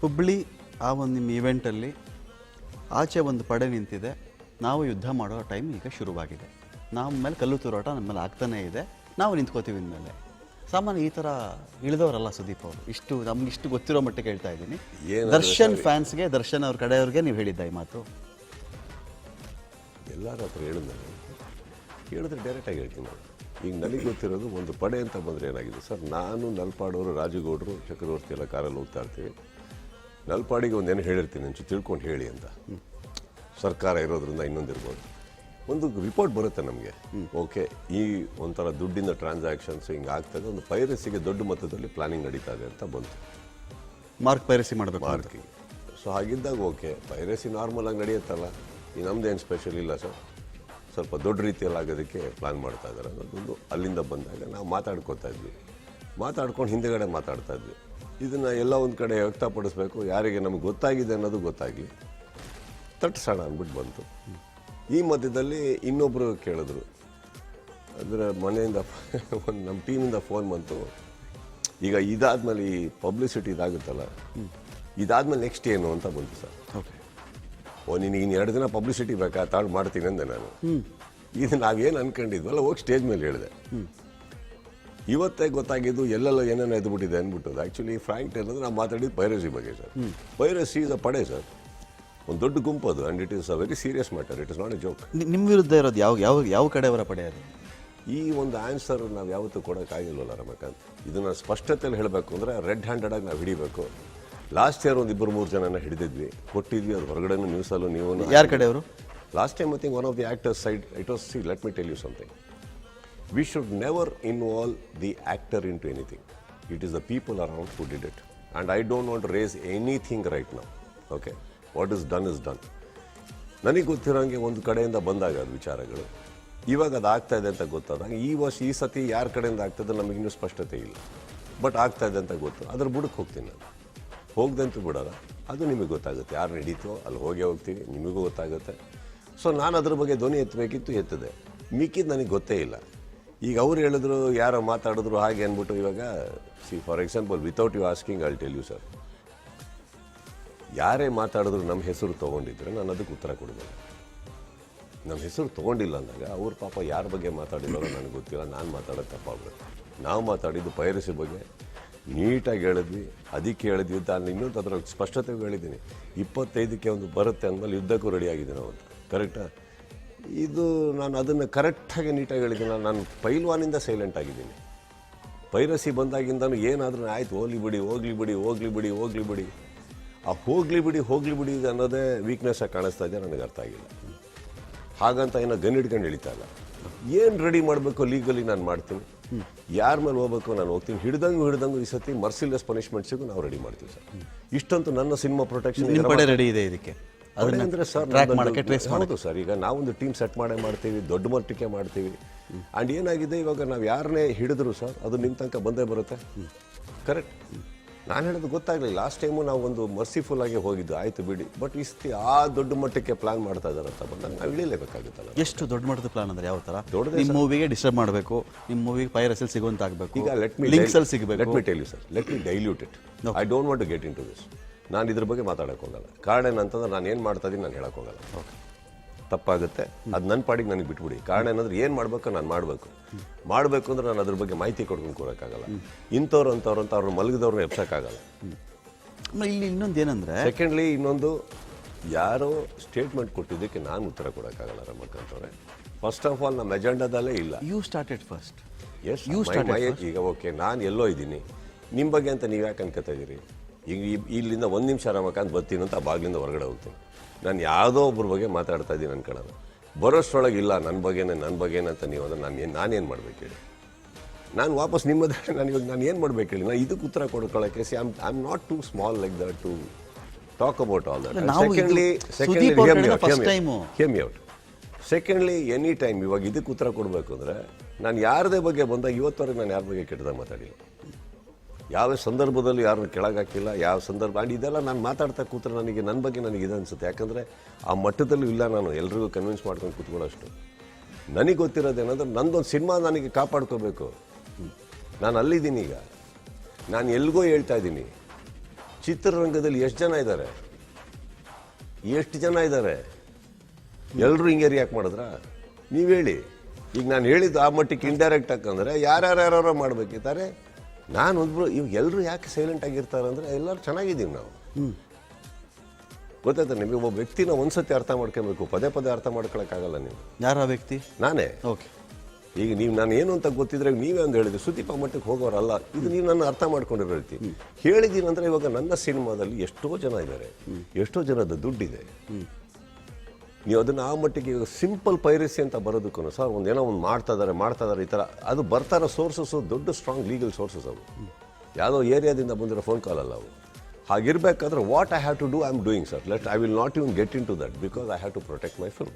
ಹುಬ್ಳಿ ಆ ಒಂದು ನಿಮ್ಮ ಇವೆಂಟಲ್ಲಿ ಆಚೆ ಒಂದು ಪಡೆ ನಿಂತಿದೆ. ನಾವು ಯುದ್ಧ ಮಾಡೋ ಟೈಮ್ ಈಗ ಶುರುವಾಗಿದೆ. ನಮ್ಮ ಮೇಲೆ ಕಲ್ಲು ತೂರಾಟ ನಮ್ಮ ಮೇಲೆ ಆಗ್ತಾನೇ ಇದೆ. ನಾವು ನಿಂತ್ಕೋತೀವಿ ಇನ್ಮೇಲೆ. ಸಾಮಾನ್ಯ ಈ ಥರ ಇಳಿದವರಲ್ಲ ಸುದೀಪ್ ಅವರು. ಇಷ್ಟು ನಮ್ಗೆ ಇಷ್ಟು ಗೊತ್ತಿರೋ ಮಟ್ಟಿಗೆ ಹೇಳ್ತಾ ಇದ್ದೀನಿ. ದರ್ಶನ್ ಫ್ಯಾನ್ಸ್ಗೆ ದರ್ಶನ್ ಅವ್ರ ಕಡೆಯವ್ರಿಗೆ ನೀವು ಹೇಳಿದ್ದ ಈ ಮಾತು. ಎಲ್ಲರ ಹತ್ರ ಹೇಳಿದ್ರೆ ನಾನು ಹೇಳಿದ್ರೆ ಡೈರೆಕ್ಟಾಗಿ ಹೇಳ್ತೀನಿ ನಾನು. ಈಗ ನನಗೆ ಗೊತ್ತಿರೋದು ಒಂದು ಪಡೆ ಅಂತ ಬಂದರೆ ಏನಾಗಿದೆ? ಸರ್ ನಾನು ನಲ್ಪಾಡೋರು ರಾಜುಗೌಡರು ಚಕ್ರವರ್ತಿ ಎಲ್ಲ ಕಾರಲ್ಲಿ ಹೋಗ್ತಾ ಇರ್ತೀವಿ. ನಲ್ಪಾಡಿಗೆ ಒಂದೇನು ಹೇಳಿರ್ತೀನಿ ಅಂಚು ತಿಳ್ಕೊಂಡು ಹೇಳಿ ಅಂತ. ಸರ್ಕಾರ ಇರೋದ್ರಿಂದ ಇನ್ನೊಂದಿರ್ಬೋದು ಒಂದು ರಿಪೋರ್ಟ್ ಬರುತ್ತೆ ನಮಗೆ. ಓಕೆ ಈ ಒಂಥರ ದುಡ್ಡಿನ ಟ್ರಾನ್ಸಾಕ್ಷನ್ಸ್ ಹಿಂಗೆ ಆಗ್ತದೆ. ಒಂದು ಪೈರಸಿಗೆ ದೊಡ್ಡ ಮೊತ್ತದಲ್ಲಿ ಪ್ಲಾನಿಂಗ್ ನಡೀತಾ ಇದೆ ಅಂತ ಬಂತು. ಮಾರ್ಕ್ ಪೈರಸಿ ಮಾಡಬೇಕು ಮಾರ್ಕಿಂಗ್ ಸೊ ಹಾಗಿದ್ದಾಗ ಓಕೆ ಪೈರಸಿ ನಾರ್ಮಲ್ ಆಗಿ ನಡೆಯುತ್ತಲ್ಲ? ಈ ನಮ್ದೇನು ಸ್ಪೆಷಲ್ ಇಲ್ಲ ಸರ್ ಸ್ವಲ್ಪ ದೊಡ್ಡ ರೀತಿಯಲ್ಲಿ ಆಗೋದಕ್ಕೆ ಪ್ಲಾನ್ ಮಾಡ್ತಾ ಇದ್ದಾರೆ ಅನ್ನೋದೊಂದು ಅಲ್ಲಿಂದ ಬಂದಾಗ ನಾವು ಮಾತಾಡ್ಕೊತಾ ಇದ್ವಿ. ಮಾತಾಡ್ಕೊಂಡು ಹಿಂದೆಗಡೆ ಮಾತಾಡ್ತಾ ಇದ್ವಿ. ಇದನ್ನು ಎಲ್ಲ ಒಂದು ಕಡೆ ವ್ಯಕ್ತಪಡಿಸ್ಬೇಕು. ಯಾರಿಗೆ ನಮ್ಗೆ ಗೊತ್ತಾಗಿದೆ ಅನ್ನೋದು ಗೊತ್ತಾಗಲಿ. ತಟ್ಟಿಸೋಣ ಅಂದ್ಬಿಟ್ಟು ಬಂತು. ಈ ಮಧ್ಯದಲ್ಲಿ ಇನ್ನೊಬ್ಬರು ಕೇಳಿದ್ರು. ಅಂದರೆ ಮನೆಯಿಂದ ಒಂದು ನಮ್ಮ ಟೀಮಿಂದ ಫೋನ್ ಬಂತು. ಈಗ ಇದಾದ್ಮೇಲೆ ಈ ಪಬ್ಲಿಸಿಟಿ ಇದಾಗುತ್ತಲ್ಲ. ಇದಾದ್ಮೇಲೆ ನೆಕ್ಸ್ಟ್ ಏನು ಅಂತ ಬಂತು ಸರ್. ಓಕೆ. ಓ ನಿನಗೆ ಇನ್ನು ಎರಡು ದಿನ ಪಬ್ಲಿಸಿಟಿ ಬೇಕಾ? ತಾಳು ಮಾಡ್ತೀನಿ ಅಂದೆ ನಾನು. ಇದು ನಾವೇನು ಅನ್ಕೊಂಡಿದ್ವಲ್ಲ ಹೋಗಿ ಸ್ಟೇಜ್ ಮೇಲೆ ಹೇಳಿದೆ. ಇವತ್ತೇ ಗೊತ್ತಾಗಿದ್ದು ಎಲ್ಲೆಲ್ಲ ಏನೇನು ಎದ್ಬಿಟ್ಟಿದೆ ಅಂದ್ಬಿಟ್ಟು ಆ್ಯಕ್ಚುಲಿ ಫ್ರಾಂಕ್ ಅಂದರೆ ನಾವು ಮಾತಾಡಿದ್ದು ಪೈರಸಿ ಬಗ್ಗೆ ಸರ್. ಪೈರಸಿ ಇಸ್ ಅ ಪಡೆ ಸರ್. ಒಂದು ದೊಡ್ಡ ಗುಂಪು ಅದು and it is a very serious matter it is not a joke ನಿಮ್ಮ ವಿರುದ್ಧ ಇರೋದು ಯಾವ ಯಾವ ಯಾವ ಕಡೆಯವರ ಪಡೆ ಅದು? ಈ ಒಂದು ಆನ್ಸರ್ ನಾವು ಯಾವತ್ತೂ ಕೊಡೋಕ್ಕಾಗಿಲ್ವಲ್ಲ ರಮಕಾಂತ್. ಇದನ್ನು ಸ್ಪಷ್ಟತೆಯಲ್ಲಿ ಹೇಳಬೇಕು ಅಂದರೆ ರೆಡ್ ಹ್ಯಾಂಡೆಡಾಗಿ ನಾವು ಹಿಡಿಬೇಕು. ಲಾಸ್ಟ್ ಇಯರ್ ಒಂದು ಇಬ್ಬರು ಮೂರು ಜನನ ಹಿಡಿದಿದ್ವಿ. ಕೊಟ್ಟಿದ್ವಿ ಅದು ಹೊರಗಡೆನೂ ನ್ಯೂಸಲ್ಲೂ ನೀವು ಯಾರ ಕಡೆಯವರು? Last time I think one of the actors side it was see let me tell you something we should never involve the actor into anything it is the people around who did it and I don't want raise anything right ನಾವು okay what is done is done ನನಗೆ ಗೊತ್ತಿರೋಂಗೆ ಒಂದು ಕಡೆಯಿಂದ ಬಂದಾಗ ಅದು ವಿಚಾರಗಳು. ಇವಾಗ ಅದು ಆಗ್ತಾ ಇದೆ ಅಂತ ಗೊತ್ತಾದಾಗ ಈ ವರ್ಷ ಈ ಸತಿ ಯಾರ ಕಡೆಯಿಂದ ಆಗ್ತದೆ ನಮಗೆ ಇನ್ನೂ ಸ್ಪಷ್ಟತೆ ಇಲ್ಲ. ಬಟ್ ಆಗ್ತಾ ಇದೆ ಅಂತ ಗೊತ್ತು. ಅದ್ರ ಬುಡಕ್ಕೆ ಹೋಗ್ತೀನಿ ನಾನು. ಹೋಗ್ದಂತೂ ಬಿಡೋಲ್ಲ. ಅದು ನಿಮಗೆ ಗೊತ್ತಾಗುತ್ತೆ. ಯಾರು ನಡೀತೋ ಅಲ್ಲಿ ಹೋಗೇ ಹೋಗ್ತೀವಿ ನಿಮಗೂ ಗೊತ್ತಾಗುತ್ತೆ. ಸೊ ನಾನು ಅದ್ರ ಬಗ್ಗೆ ಧ್ವನಿ ಎತ್ತಬೇಕಿತ್ತು, ಎತ್ತದೆ. ಮಿಕ್ಕಿದ್ದು ನನಗೆ ಗೊತ್ತೇ ಇಲ್ಲ. ಈಗ ಅವ್ರು ಹೇಳಿದ್ರು, ಯಾರೋ ಮಾತಾಡಿದ್ರು ಹಾಗೆ ಅಂದ್ಬಿಟ್ಟು ಇವಾಗ see for example without you asking I'll tell you sir ಯಾರೇ ಮಾತಾಡಿದ್ರು ನಮ್ಮ ಹೆಸರು ತೊಗೊಂಡಿದ್ರೆ ನಾನು ಅದಕ್ಕೆ ಉತ್ತರ ಕೊಡಬೇಕು ನಮ್ಮ ಹೆಸರು ತೊಗೊಂಡಿಲ್ಲ ಅಂದಾಗ ಅವ್ರ ಪಾಪ ಯಾರ ಬಗ್ಗೆ ಮಾತಾಡಿದಾರೋ ನನಗೆ ಗೊತ್ತಿಲ್ಲ, ನಾನು ಮಾತಾಡೋದು ತಪ್ಪಾಗುತ್ತೆ ನಾವು ಮಾತಾಡಿದ್ದು ಪೈರಸಿ ಬಗ್ಗೆ ನೀಟಾಗಿ ಹೇಳಿದ್ವಿ, ಅದಕ್ಕೆ ಹೇಳಿದ್ವಿ ಅಂತ ನಾನು ಇನ್ನೊಂದು ಅದರ ಸ್ಪಷ್ಟತೆಗೂ ಹೇಳಿದ್ದೀನಿ. ಇಪ್ಪತ್ತೈದಕ್ಕೆ ಒಂದು ಬರುತ್ತೆ ಅಂದಮೇಲೆ ಯುದ್ಧಕ್ಕೂ ರೆಡಿ ಆಗಿದ್ದೀನಿ ನಾವು ಅಂತ ಕರೆಕ್ಟಾ ಇದು ನಾನು ಅದನ್ನು ಕರೆಕ್ಟಾಗಿ ನೀಟಾಗಿ ಹೇಳಿದ್ದೀನಿ ನಾನು ಪೈಲ್ವಾನಿಂದ ಸೈಲೆಂಟ್ ಆಗಿದ್ದೀನಿ. ಪೈರಸಿ ಬಂದಾಗಿಂದನೂ ಏನಾದ್ರೂ ಆಯ್ತು ಹೋಗ್ಲಿ ಬಿಡಿ ಹೋಗ್ಲಿ ಬಿಡಿ ಹೋಗ್ಲಿ ಬಿಡಿ ಹೋಗ್ಲಿ ಬಿಡಿ. ಆ ಹೋಗ್ಲಿ ಬಿಡಿ ಹೋಗ್ಲಿ ಬಿಡಿ ಅನ್ನೋದೇ ವೀಕ್ನೆಸ್ ಆಗಿ ಕಾಣಿಸ್ತಾ ಇದೆ ನನಗೆ ಅರ್ಥ ಆಗಿಲ್ಲ. ಹಾಗಂತ ಏನೋ ಗನ್ ಹಿಡ್ಕೊಂಡು ಎಳಿತಾ ಇಲ್ಲ. ಏನು ರೆಡಿ ಮಾಡಬೇಕು ಲೀಗಲಿ ನಾನು ಮಾಡ್ತೀನಿ. ಯಾರ ಮೇಲೆ ಹೋಗ್ಬೇಕು ನಾನು ಹೋಗ್ತೀನಿ. ಹಿಡ್ದಂಗೆ ಹಿಡ್ದಂಗೆ ಈ ಸತಿ ಮರ್ಸಿಲೆಸ್ ಪನಿಷ್ಮೆಂಟ್ಸಿಗೂ ನಾವು ರೆಡಿ ಮಾಡ್ತೀವಿ ಸರ್. ಇಷ್ಟಂತೂ ನನ್ನ ಸಿನಿಮಾ ಪ್ರೊಟೆಕ್ಷನ್ ರೆಡಿ ಇದೆ ಇದಕ್ಕೆ. ಅದನ್ನ ಸರ್ ಟ್ರ್ಯಾಕ್ ಮಾಡಕ್ಕೆ ಟ್ರೇಸ್ ಸರ್ ಈಗ ನಾವೊಂದು ಟೀಮ್ ಸೆಟ್ ಮಾಡೇ ಮಾಡ್ತೀವಿ ದೊಡ್ಡ ಮಟ್ಟಕ್ಕೆ ಮಾಡ್ತೀವಿ. ಆ್ಯಂಡ್ ಏನಾಗಿದೆ ಇವಾಗ ನಾವು ಯಾರನ್ನೇ ಹಿಡಿದ್ರು ಸರ್ ಅದು ನಿಮ್ಮ ತನಕ ಬಂದೇ ಬರುತ್ತೆ? ಕರೆಕ್ಟ್ ನಾನು ಹೇಳೋದು ಗೊತ್ತಾಗಲಿಲ್ಲ. ಲಾಸ್ಟ್ ಟೈಮು ನಾವು ಒಂದು ಮರ್ಸಿಫುಲ್ ಆಗಿ ಹೋಗಿದ್ದು ಆಯ್ತು ಬಿಡಿ. ಬಟ್ ಈ ಆ ದೊಡ್ಡ ಮಟ್ಟಕ್ಕೆ ಪ್ಲಾನ್ ಮಾಡ್ತಾ ಇದ್ದಾರೆ ಅಂತ ಬಂದಾಗ ನಾವು ಇಳಿಲೇಬೇಕಾಗುತ್ತಲ್ಲ ಎಷ್ಟು ದೊಡ್ಡ ಮಟ್ಟದ ಪ್ಲಾನ್ ಅಂದ್ರೆ ಯಾವ ಥರ ದೊಡ್ಡ ನಿಮ್ಮ ಮೂವಿಗೆ ಡಿಸ್ಟರ್ಬ್ ಮಾಡಬೇಕು ನಿಮ್ಮ ಮೂವಿಗೆ ಪೈರಸಲ್ಲಿ ಸಿಗುವಂತ ಆಗಬೇಕು ಈಗ ಲೆಟ್ ಮಿ ಲಿಂಕ್ಸಲ್ಲಿ ಸಿಗಬೇಕು. Let me tell you sir let me dilute it I don't want to get into this ನಾನು ಇದ್ರ ಬಗ್ಗೆ ಮಾತಾಡಕ್ಕೆ ಹೋಗಲ್ಲ. ಕಾರಣ ಏನಂತಂದ್ರೆ ನಾನು ಏನು ಮಾಡ್ತಾ ಇದ್ದೀನಿ ನಾನು ಹೇಳಕ್ ಹೋಗಲ್ಲ. ತಪ್ಪಾಗುತ್ತೆ. ಅದು ನನ್ನ ಪಾಡಿಗೆ ನನಗೆ ಬಿಟ್ಬಿಡಿ. ಕಾರಣ ಏನಂದ್ರೆ ಏನು ಮಾಡಬೇಕು ನಾನು ಮಾಡಬೇಕು. ಮಾಡಬೇಕು ಅಂದ್ರೆ ನಾನು ಅದ್ರ ಬಗ್ಗೆ ಮಾಹಿತಿ ಕೊಡ್ಕೊಂಡು ಕೊಡೋಕ್ಕಾಗಲ್ಲ ಇಂಥವ್ರು ಅಂಥವ್ರು ಅಂತ ಅವ್ರನ್ನ ಮಲಗಿದವ್ರನ್ನ ಎಪ್ಸೋಕ್ಕಾಗಲ್ಲ ಇಲ್ಲಿ ಇನ್ನೊಂದು ಏನಂದ್ರೆ ಸೆಕೆಂಡ್ಲಿ ಇನ್ನೊಂದು ಯಾರೋ ಸ್ಟೇಟ್ಮೆಂಟ್ ಕೊಟ್ಟಿದ್ದಕ್ಕೆ ನಾನು ಉತ್ತರ ಕೊಡೋಕ್ಕಾಗಲ್ಲ ರಮಕ್ಕಂತವ್ರೆ ಫಸ್ಟ್ ಆಫ್ ಆಲ್ ನಮ್ಮ ಎಜೆಂಡಾದಲ್ಲೇ ಇಲ್ಲ. You started first yes you ಈಗ ಓಕೆ ನಾನು ಎಲ್ಲೋ ಇದ್ದೀನಿ. ನಿಮ್ಮ ಬಗ್ಗೆ ಅಂತ ನೀವು ಯಾಕೆ ಅನ್ಕೋತಾ ಇದ್ದೀರಿ? ಈಗ ಇಲ್ಲಿಂದ ಒಂದು ನಿಮಿಷ ರಮಕಾಂತ್ ಬರ್ತೀನಿ ಅಂತ ಆ ಬಾಗಿಲಿಂದ ಹೊರಗಡೆ ಹೋಗ್ತೀನಿ. ನಾನು ಯಾವುದೋ ಒಬ್ಬರ ಬಗ್ಗೆ ಮಾತಾಡ್ತಾ ಇದ್ದೀನಿ ಅನ್ಕೊಳ್ಳೋದು ಬರೋಷ್ಟರೊಳಗೆ ಇಲ್ಲ ನನ್ನ ಬಗ್ಗೆನೇ ನನ್ನ ಬಗ್ಗೆನೇ ಅಂತ ನೀವು ಅಂದರೆ ನಾನು ಏನು ನಾನೇನು ಮಾಡಬೇಕು ಹೇಳಿ? ನಾನು ವಾಪಸ್ ನಿಮ್ಮದೇ ನಾನು ಇವಾಗ ನಾನು ಏನು ಮಾಡ್ಬೇಕು ಹೇಳಿ? ನಾನು ಇದಕ್ಕೆ ಉತ್ತರ ಕೊಡ್ಕೊಳ್ಳೋಕ್ಕೆ see I'm I am not too small like that to talk about all that secondly. Hear me out secondly any time ಇವಾಗ ಇದಕ್ಕೆ ಉತ್ತರ ಕೊಡಬೇಕು ಅಂದರೆ ನಾನು ಯಾರದೇ ಬಗ್ಗೆ ಬಂದಾಗ ಇವತ್ತವರೆಗೆ ನಾನು ಯಾರ ಬಗ್ಗೆ ಕೆಟ್ಟದಾಗ ಮಾತಾಡಿಲ್ಲ. ಯಾವ ಸಂದರ್ಭದಲ್ಲಿ ಯಾರನ್ನು ಕೆಳಗಾಕಿಲ್ಲ, ಯಾವ ಸಂದರ್ಭ ಆ್ಯಂಡ್ ಇದೆಲ್ಲ ನಾನು ಮಾತಾಡ್ತಾ ಕೂತ್ರೆ ನನಗೆ ನನ್ನ ಬಗ್ಗೆ ನನಗೆ ಇದು ಅನಿಸುತ್ತೆ. ಯಾಕಂದರೆ ಆ ಮಟ್ಟದಲ್ಲೂ ಇಲ್ಲ ನಾನು ಎಲ್ರಿಗೂ ಕನ್ವಿನ್ಸ್ ಮಾಡ್ಕೊಂಡು ಕೂತ್ಕೊಳ್ಳೋಷ್ಟು. ನನಗೆ ಗೊತ್ತಿರೋದೇನಂದ್ರೆ ನಂದೊಂದು ಸಿನಿಮಾ ನನಗೆ ಕಾಪಾಡ್ಕೋಬೇಕು. ನಾನು ಅಲ್ಲಿದ್ದೀನಿ ಈಗ. ನಾನು ಎಲ್ಗೋ ಹೇಳ್ತಾ ಇದ್ದೀನಿ. ಚಿತ್ರರಂಗದಲ್ಲಿ ಎಷ್ಟು ಜನ ಇದ್ದಾರೆ ಎಷ್ಟು ಜನ ಇದ್ದಾರೆ ಎಲ್ಲರೂ ಹಿಂಗೆ ರಿಯಾಕ್ಟ್ ಮಾಡಿದ್ರ? ನೀವು ಹೇಳಿ. ಈಗ ನಾನು ಹೇಳಿದ್ದು ಆ ಮಟ್ಟಿಗೆ ಇಂಡೈರೆಕ್ಟ್ ಹಾಕಂದ್ರೆ ಯಾರ್ಯಾರು ಮಾಡ್ಬೇಕಿದ್ದಾರೆ ನಾನು ಒಬ್ರು ಇವಾಗ ಎಲ್ಲರೂ ಯಾಕೆ ಸೈಲೆಂಟ್ ಆಗಿರ್ತಾರೆ ಅಂದರೆ ಎಲ್ಲರೂ ಚೆನ್ನಾಗಿದ್ದೀವಿ ನಾವು. ಗೊತ್ತಾಯ್ತಾ ನಿಮಗೆ? ಒಬ್ಬ ವ್ಯಕ್ತಿನ ಒಂದ್ಸತಿ ಅರ್ಥ ಮಾಡ್ಕೊಬೇಕು ಪದೇ ಪದೇ ಅರ್ಥ ಮಾಡ್ಕೊಳಕ್ಕಾಗಲ್ಲ ನೀವು. ಯಾರ ವ್ಯಕ್ತಿ? ನಾನೇ. ಓಕೆ. ಈಗ ನೀವು ನಾನು ಏನು ಅಂತ ಗೊತ್ತಿದ್ರೆ ನೀವೇ ಒಂದು ಹೇಳಿದ್ರಿ ಸುದೀಪ ಮಟ್ಟಕ್ಕೆ ಹೋಗೋರಲ್ಲ ಇದು ನೀವು ನನ್ನ ಅರ್ಥ ಮಾಡ್ಕೊಂಡಿರೋ ರೀತಿ. ಹೇಳಿದ್ದೀನಿ ಅಂದ್ರೆ ಇವಾಗ ನನ್ನ ಸಿನಿಮಾದಲ್ಲಿ ಎಷ್ಟೋ ಜನ ಇದ್ದಾರೆ. ಎಷ್ಟೋ ಜನದ ದುಡ್ಡಿದೆ. ನೀವು ಅದನ್ನು ಆ ಮಟ್ಟಿಗೆ ಸಿಂಪಲ್ ಪೈರಸಿ ಅಂತ ಬರೋದಕ್ಕೂ ಸರ್ ಒಂದೇನೋ ಒಂದು ಮಾಡ್ತಾ ಇದ್ದಾರೆ ಮಾಡ್ತಾ ಇದ್ದಾರೆ ಈ ಥರ. ಅದು ಬರ್ತಾರೋ ಸೋರ್ಸಸ್ ದೊಡ್ಡ ಸ್ಟ್ರಾಂಗ್ ಲೀಗಲ್ ಸೋರ್ಸಸ್ ಅವು. ಯಾವುದೋ ಏರಿಯಾದಿಂದ ಬಂದಿರೋ ಫೋನ್ ಕಾಲ್ ಅಲ್ಲ ಅವು. ಹಾಗಿರ್ಬೇಕಾದ್ರೆ what I have to do I am doing sir let I will not even get into that because I have to protect my film